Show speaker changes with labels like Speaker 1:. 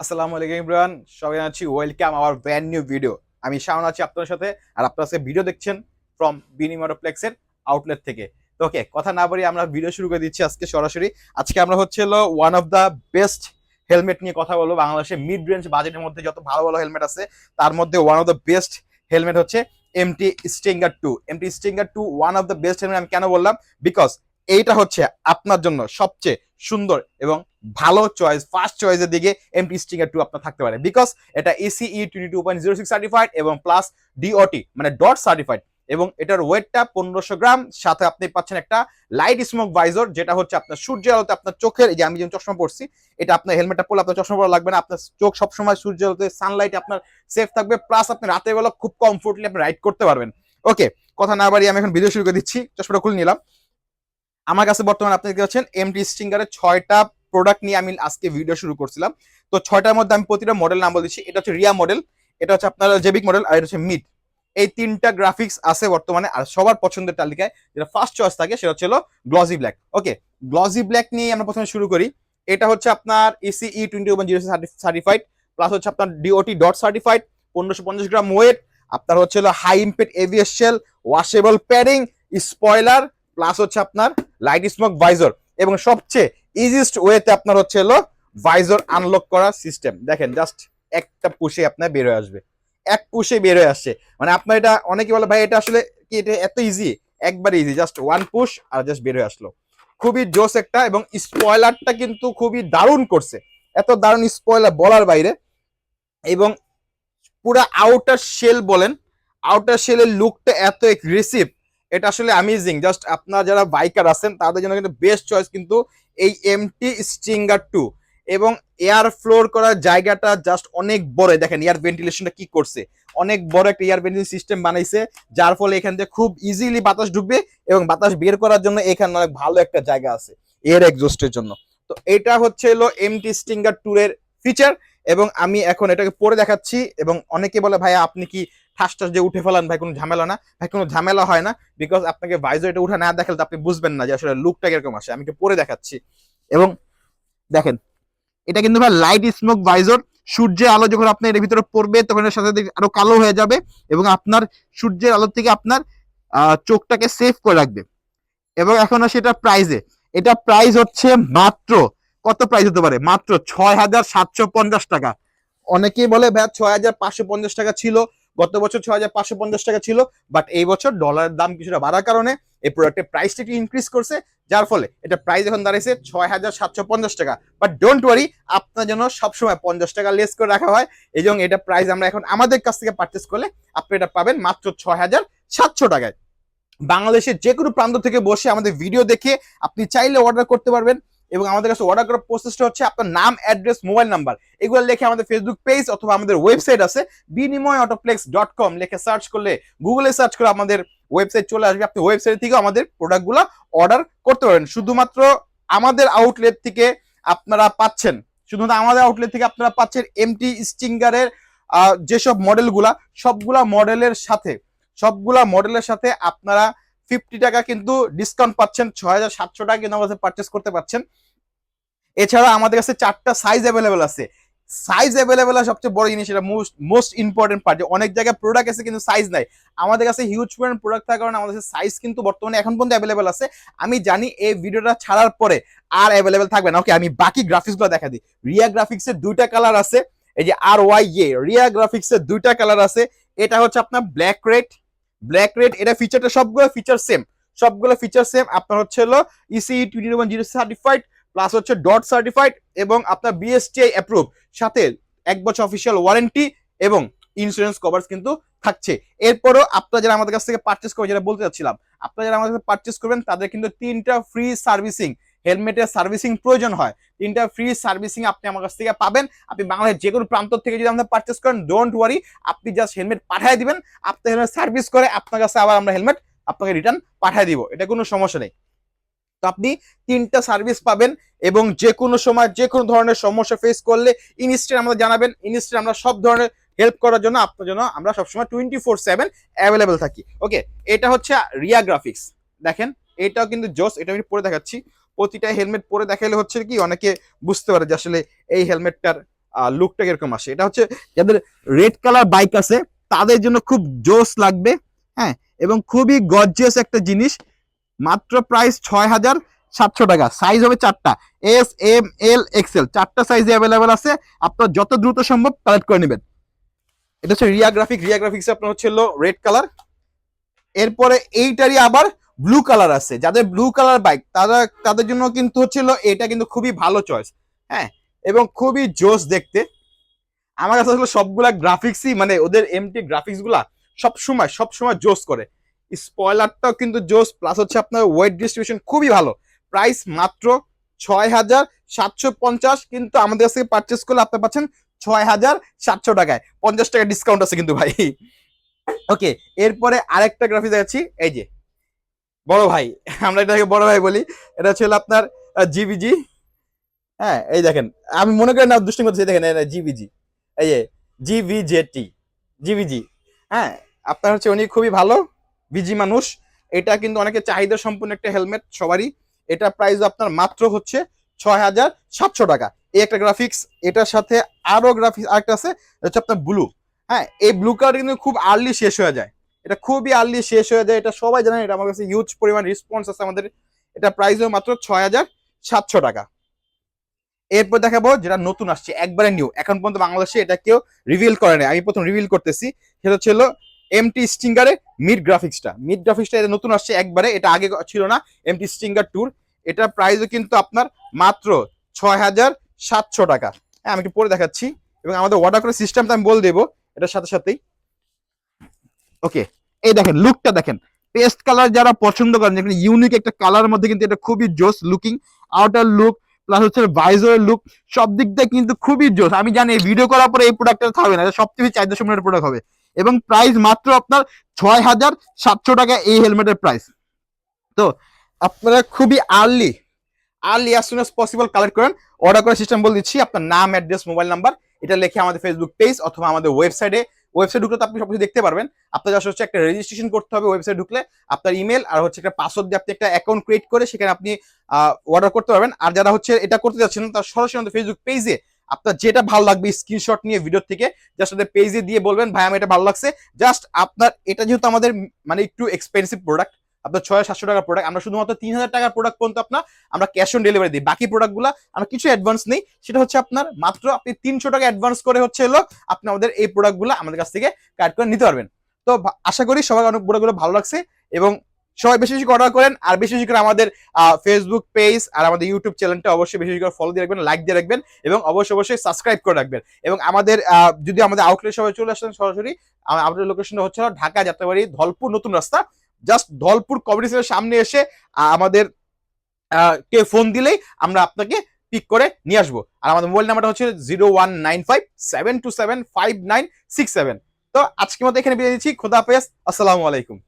Speaker 1: আসসালামু আলাইকুম ইমরান। সবাই আছি। Welcome our brand new video আমি শাওন আছি আপনার সাথে। আর আপনার সাথে ভিডিও দেখছেন ফ্রম বিনিমোটোপ্লেক্সের আউটলেট থেকে। তো ওকে কথা না বলি আমরা ভিডিও শুরু করে দিচ্ছি আজকে সরাসরি। আজকে আমরা হচ্ছে হলো one of the best helmet নিয়ে কথা বলব। বাংলাদেশে মিড রেঞ্জ বাজেটের মধ্যে যত ভালো ভালো হেলমেট আছে, তার মধ্যে one of the best helmet হচ্ছে MT stinger two MT stinger two one of the best helmet আমি কেন বললাম? বিকজ এইটা হচ্ছে আপনার জন্য সবচেয়ে সুন্দর এবং ভালো চয়েস ফার্স্ট চয়েসের দিকে এমটি স্টিঙ্গার টু আপনার থাকতে পারে। বিকজ এটা ECE twenty two point zero six certified এবং প্লাস ডিওটি মানে ডট সার্টিফাইড এবং এটার ওয়েটটা পনেরোশো গ্রাম। সাথে আপনি পাচ্ছেন একটা লাইট স্মোক ভাইজর যেটা হচ্ছে আপনার সূর্যের আলোতে আপনার চোখের যে আমি যেমন চশমা পড়ছি এটা আপনার হেলমেটটা পরলে আপনার চশমা পড়া লাগবে না, আপনার চোখ সবসময় সূর্যের আলোতে সানলাইট আপনার সেফ থাকবে। প্লাস আপনি রাতের বেলা খুব কমফোর্টলি আপনি রাইড করতে পারবেন। ওকে কথা না বাড়িয়ে আমি এখন ভিডিও শুরু করে দিচ্ছি। চশমাটা খুলে নিলাম। আমার কাছে বর্তমানে আপনি দেখতে পাচ্ছেন এমটি স্টিঙ্গারের ছয়টা প্রোডাক্ট নিয়ে আমি আজকে ভিডিও শুরু করছিলাম। তো ছয়টার মধ্যে আমি প্রতিটা মডেল নাম বলে দিচ্ছি। এটা হচ্ছে রিয়া মডেল এটা হচ্ছে আপনার জেবিক মডেল আর এটা হচ্ছে মিড এই তিনটা গ্রাফিক্স আছে বর্তমানে আর সবার পছন্দের তালিকায়। যেটা ফার্স্ট চয়েস থাকে সেটা হচ্ছে glossy black okay glossy black নিয়ে আমরা প্রথমে শুরু করি। এটা হচ্ছে আপনার ECE twenty one zero certified plus হচ্ছে আপনার ডিওটি ডট সার্টিফাইড পনেরোশো পঞ্চাশ গ্রাম ওয়েট আপনার হচ্ছে high impact EVS washable padding spoiler plus হচ্ছে আপনার লাইট স্মোক ভাইজর এবং সবচেয়ে ইজিস্ট ওয়েতে আপনার হচ্ছে হলো ভাইজর আনলক করার সিস্টেম দেখেন জাস্ট একটা পুষে আপনার বের হয়ে আসবে। এক পুষে বের হয়ে আসছে। মানে আপনার এটা, অনেকে বলে, ভাই, এটা আসলে কি, এটা এত ইজি একবার ইজি জাস্ট ওয়ান পুশ আর জাস্ট বের হয়ে আসলো। খুবই জোস একটা এবং স্পয়লারটা কিন্তু খুবই দারুণ করছে। এত দারুণ স্পয়লার বলার বাইরে। এবং পুরো আউটার শেল বলেন আউটার শেলের লুকটা এত এগ্রেসিভ এটা আসলে অ্যামেজিং জাস্ট আপনার যারা বাইকার আছেন, তাদের জন্য কিন্তু বেস্ট চয়েস কিন্তু এই এমটি স্টিঙ্গার টু এবং এয়ার ফ্লোর করার জায়গাটা জাস্ট অনেক বড়। দেখেন এয়ার ভেন্টিলেশনটা কি করছে? অনেক বড় একটা এয়ার ভেন্টিলেশন সিস্টেম বানাইছে, যার ফলে এখান থেকে খুব ইজিলি বাতাস ঢুকবে এবং বাতাস বের করার জন্য এখানে অনেক ভালো একটা জায়গা আছে এয়ার এক্সস্টের জন্য। তো এটা হচ্ছে হলো এমটি স্টিঙ্গার টুরের ফিচার এবং আমি এখন এটাকে পরে দেখাচ্ছি এবং অনেকে বলে, ভাইয়া, আপনি কি ঠাস ঠাস যে উঠে ফেলান, ভাই, কোনো ঝামেলা না। ভাই, কোনো ঝামেলা হয় না বিকজ আপনাকে ভাইজর এটা উঠে না দেখালে আপনি বুঝবেন না যে আসলে লুকটা কীরকম আসে। আমি একটু পরে দেখাচ্ছি। এবং দেখেন, এটা কিন্তু ভাই লাইট স্মোক ভাইজর সূর্যের আলো যখন আপনার এর ভিতরে পড়বে, তখন এর সাথে আরও কালো হয়ে যাবে এবং আপনার সূর্যের আলো থেকে আপনার চোখটাকে সেভ করে রাখবে। এবং এখন আসে এটা প্রাইজে এটা প্রাইস হচ্ছে মাত্র, কত প্রাইস হতে পারে? মাত্র ছয় হাজার সাতশো পঞ্চাশ টাকা। অনেকেই বলে, ভাই, ছয় হাজার পাঁচশো পঞ্চাশ টাকা ছিল। গত বছর ছ হাজার পাঁচশো পঞ্চাশ টাকা ছিল বাট এই বছর ডলারের দাম কিছুটা বাড়ার কারণে এই প্রোডাক্টের প্রাইসটা একটু ইনক্রিজ করছে, যার ফলে এটা প্রাইস এখন দাঁড়িয়েছে ছয় হাজার সাতশো পঞ্চাশ টাকা। বাট ডোন্ট ওয়ারি আপনার জন্য সবসময় পঞ্চাশ টাকা লেস করে রাখা হয়, এবং এটা প্রাইস আমরা এখন আমাদের কাছ থেকে পারচেস করলে আপনি এটা পাবেন মাত্র ছয় হাজার সাতশো টাকায়। বাংলাদেশের যে কোনো প্রান্ত থেকে বসে আমাদের ভিডিও দেখে আপনি চাইলে অর্ডার করতে পারবেন। এবং আমাদের কাছে অর্ডার করার প্রসেসটা হচ্ছে আপনার নাম অ্যাড্রেস মোবাইল নাম্বার এগুলো লিখে আমাদের ফেসবুক পেজ অথবা আমাদের ওয়েবসাইট আছে। বিনিময় অটোপ্লেক্স ডট কম লিখে সার্চ করলে গুগলে সার্চ করে আমাদের ওয়েবসাইট চলে আসবে। আপনি ওয়েবসাইট থেকে আমাদের প্রোডাক্টগুলো অর্ডার করতে পারেন শুধুমাত্র আমাদের আউটলেট থেকে আপনারা পাচ্ছেন। শুধুমাত্র আমাদের আউটলেট থেকে আপনারা পাচ্ছেন এমটি স্টিঙ্গারের যেসব মডেলগুলা সবগুলা মডেলের সাথে, সবগুলা মডেলের সাথে আপনারা ফিফটি টাকা কিন্তু ডিসকাউন্ট পাচ্ছেন, ছয় হাজার সাতশো টাকা কিন্তু আমাদের পারচেস করতে পারছেন এছাড়া আমাদের কাছে চারটা সাইজ অ্যাভেলেবেল আছে। সাইজ অ্যাভেলেবেল আর সবচেয়ে বড় জিনিস এটা মোস্ট মোস্ট ইম্পর্টেন্ট পার্ট অনেক জায়গায় প্রোডাক্ট আছে কিন্তু সাইজ নাই। আমাদের কাছে হিউজ পরিমাণ প্রোডাক্ট থাকার কারণে আমাদের কাছে সাইজ কিন্তু বর্তমানে এখন পর্যন্ত অ্যাভেলেবেল আছে। আমি জানি এই ভিডিওটা ছাড়ার পরে আর অ্যাভেলেবেল থাকবে না। ওকে আমি বাকি গ্রাফিক্সগুলো দেখা দিই। রিয়া গ্রাফিক্সের দুইটা কালার আছে, এই যে আর ওয়াই এ রিয়া গ্রাফিক্সের দুইটা কালার আছে। এটা হচ্ছে আপনার ব্ল্যাক রেড ব্ল্যাক রেড এটা ফিচারটা সবগুলো ফিচার সেম সবগুলো ফিচার সেম আপনার হচ্ছে হলো ECE twenty one zero certified plus হচ্ছে ডট সার্টিফাইড এবং আপনার বিএসটিআই অ্যাপ্রুভ সাথে এক বছর অফিসিয়াল ওয়ারেন্টি এবং ইন্স্যুরেন্স কভার্স কিন্তু থাকছে। এরপরও আপনারা যারা আমাদের কাছ থেকে পারচেস করবেন, যেটা বলতে চাচ্ছিলাম, আপনারা যারা আমাদের কাছে পারচেস করবেন, তাদের কিন্তু তিনটা ফ্রি সার্ভিসিং হেলমেটের সার্ভিসিং প্রয়োজন হয়। তিনটা ফ্রি সার্ভিসিং আপনি আমার কাছ থেকে পাবেন। আপনি বাংলাদেশের যে কোনো প্রান্ত থেকে যদি আমাদের পারচেস করেন ডোন্ট ওয়ারি আপনি জাস্ট হেলমেট পাঠিয়ে দিবেন। আপনি হেলমেট সার্ভিস করে আপনার কাছে আবার আমরা হেলমেট আপনাকে রিটার্ন পাঠিয়ে দিব। এটা কোনো সমস্যা নেই। তো আপনি তিনটা সার্ভিস পাবেন এবং যে কোনো সময় যে কোনো ধরনের সমস্যা ফেস করলে ইনস্ট্যান্ট আমাদের জানাবেন। ইনস্ট্যান্ট আমরা সব ধরনের হেল্প করার জন্য আপনার জন্য আমরা সবসময় টোয়েন্টি ফোর সেভেন অ্যাভেলেবেল থাকি। ওকে এটা হচ্ছে রিয়া গ্রাফিক্স দেখেন, এটাও কিন্তু জোস এটা আমি পরে দেখাচ্ছি। প্রতিটা হেলমেট পরে দেখালে হচ্ছে কি অনেকে বুঝতে পারে যে আসলে এই হেলমেটটার লুকটা এরকম আসে। এটা হচ্ছে যাদের রেড কালার বাইক আছে, তাদের জন্য খুব জোস লাগবে হ্যাঁ? এবং খুবই গর্জিয়াস একটা জিনিস, মাত্র প্রাইস ছয় হাজার সাতশো টাকা। সাইজ হবে চারটা। এস এম এল এক্সেল চারটা সাইজে অ্যাভেলেবেল আছে। আপনার যত দ্রুত সম্ভব কালেক্ট করে নেবেন। এটা হচ্ছে রিয়া গ্রাফিক রিয়া আপনার হচ্ছে রেড কালার এরপরে এইটারই আবার ব্লু কালার আছে। যাদের ব্লু কালার বাইক তারা, তাদের জন্য কিন্তু হচ্ছিল এটা কিন্তু খুবই ভালো চয়েস হ্যাঁ? এবং খুবই জোস দেখতে। আমার কাছে আসলে সবগুলা গ্রাফিক্সই মানে ওদের এমটি গ্রাফিক্সগুলা সবসময় সবসময় জোস করে। স্পয়লারটাও কিন্তু জোস প্লাস হচ্ছে আপনার ওয়েট ডিস্ট্রিবিউশন খুবই ভালো। প্রাইস মাত্র ছয় হাজার সাতশো পঞ্চাশ, কিন্তু আমাদের কাছ পারচেস করলে আপনি পাচ্ছেন ছয় হাজার সাতশো টাকায়। পঞ্চাশ টাকা ডিসকাউন্ট আছে কিন্তু ভাই। ওকে এরপরে আরেকটা গ্রাফিক্স দেখাচ্ছি। এই যে বড় ভাই, আমরা এটাকে বড় ভাই বলি। এটা ছিল আপনার জিবিজি। হ্যাঁ এই দেখেন, আমি মনে করি না দুষ্টিং করতেছি দেখেন জিবিজি। এই যে জিভিজেটি জিবিজি। হ্যাঁ আপনার হচ্ছে উনি খুবই ভালো, বিজি মানুষ। এটা কিন্তু অনেকে চাহিদা সম্পূর্ণ একটা হেলমেট, সবারই। এটা প্রাইস আপনার মাত্র হচ্ছে ছয় হাজার সাতশো টাকা। এই একটা গ্রাফিক্স এটার সাথে আরও গ্রাফিক্স আরেকটা আছে হচ্ছে আপনার ব্লু হ্যাঁ এই ব্লু কার্ড কিন্তু খুব আর্লি শেষ হয়ে যায়। এটা খুবই আর্লি শেষ হয়ে যায়। এটা সবাই জানেন, এটা আমার কাছে হিউজ পরিমাণ রেসপন্স আছে আমাদের। এটা প্রাইসও মাত্র ছয় হাজার সাতশো টাকা। এরপর দেখাবো যেটা নতুন আসছে, একবারে নিউ এখন পর্যন্ত বাংলাদেশে এটা কেউ রিভিল করে নাই। আমি প্রথম রিভিল করতেছি, সেটা ছিল এমটি স্টিঙ্গারে মিড গ্রাফিক্সটা মিড গ্রাফিক্সটা এটা নতুন আসছে একবারে, এটা আগে ছিল না এমটি স্টিঙ্গার ট্যুর এটা প্রাইসও কিন্তু আপনার মাত্র ছয় হাজার সাতশো টাকা। হ্যাঁ আমি একটু পরে দেখাচ্ছি। এবং আমাদের অর্ডার করার সিস্টেমটা আমি বলে দেবো, এটার সাথে সাথেই। ওকে এই দেখেন লুকটা দেখেন। পেস্ট কালার যারা পছন্দ করেন যেখানে ইউনিক একটা কালার মধ্যে কিন্তু এটা খুবই জোস লুকিং আউটার লুক প্লাস হচ্ছে ভাইজরের লুক সব দিক দিয়ে কিন্তু খুবই জোস। আমি জানি এই ভিডিও করার পরে এই প্রোডাক্টটা থাকবে না সবথেকে চাহিদা সম্পন্ন প্রোডাক্ট হবে। এবং প্রাইস মাত্র আপনার ছয় হাজার সাতশো টাকা এই হেলমেটের প্রাইস তো আপনারা খুবই early early as soon as possible collect করেন। অর্ডার করার সিস্টেম বলে দিচ্ছি, আপনার নাম অ্যাড্রেস মোবাইল নাম্বার এটা লিখে আমাদের ফেসবুক পেজ অথবা আমাদের ওয়েবসাইটে ওয়েবসাইট ঢুকলে তো আপনি সবকিছু দেখতে পারবেন। আপনার জাস্ট হচ্ছে একটা রেজিস্ট্রেশন করতে হবে ওয়েবসাইট ঢুকলে, আপনার ইমেল আর হচ্ছে একটা পাসওয়ার্ড দিয়ে আপনি একটা অ্যাকাউন্ট ক্রিয়েট করে সেখানে আপনি অর্ডার করতে পারবেন। আর যারা হচ্ছে এটা করতে যাচ্ছেন তার সরাসরি আমাদের ফেসবুক পেজে আপনার যেটা ভালো লাগবে স্ক্রিনশট নিয়ে ভিডিও থেকে জাস্ট আমাদের পেজে দিয়ে বলবেন, ভাই আমি এটা ভালো লাগছে। জাস্ট আপনার, এটা যেহেতু আমাদের মানে একটু এক্সপেন্সিভ প্রোডাক্ট আপনার ছয় সাতশো টাকার প্রোডাক্ট আমরা শুধুমাত্র তিন হাজার টাকার প্রোডাক্ট পর্যন্ত আপনার, আমরা ক্যাশ অন ডেলিভারি দিই। বাকি প্রোডাক্টগুলো আমরা কিছু অ্যাডভান্স নেই। সেটা হচ্ছে আপনার, মাত্র আপনি তিনশো টাকা অ্যাডভান্স করে হচ্ছে হলো আপনি আমাদের এই প্রোডাক্টগুলো আমাদের কাছ থেকে কাট করে নিতে পারবেন। তো আশা করি সবাই অনেক প্রোডাক্টগুলো ভালো লাগছে এবং সবাই বেশি বেশি অর্ডার করেন আর বেশি বেশি করে আমাদের ফেসবুক পেজ আর আমাদের ইউটিউব চ্যানেলটা অবশ্যই বেশি বেশি করে ফলো দিয়ে রাখবেন লাইক দিয়ে রাখবেন এবং অবশ্যই অবশ্যই সাবস্ক্রাইব করে রাখবেন। এবং আমাদের যদি আমাদের আউটলেট সবাই চলে আসেন সরাসরি আম- আমাদের লোকেশনটা হচ্ছে ঢাকা যাত্রাবাড়ি ধলপুর নতুন রাস্তা। জাস্ট ধলপুর কমিউনিটির সামনে এসে আমাদের কে ফোন দিলেই আমরা আপনাকে পিক করে নিয়ে আসব। আর আমাদের মোবাইল নাম্বারটা হচ্ছে zero one nine five seven two seven five nine six seven তো আজকের মতো এখানে বিদায় দিচ্ছি খোদা হাফেজ। আসসালামু আলাইকুম।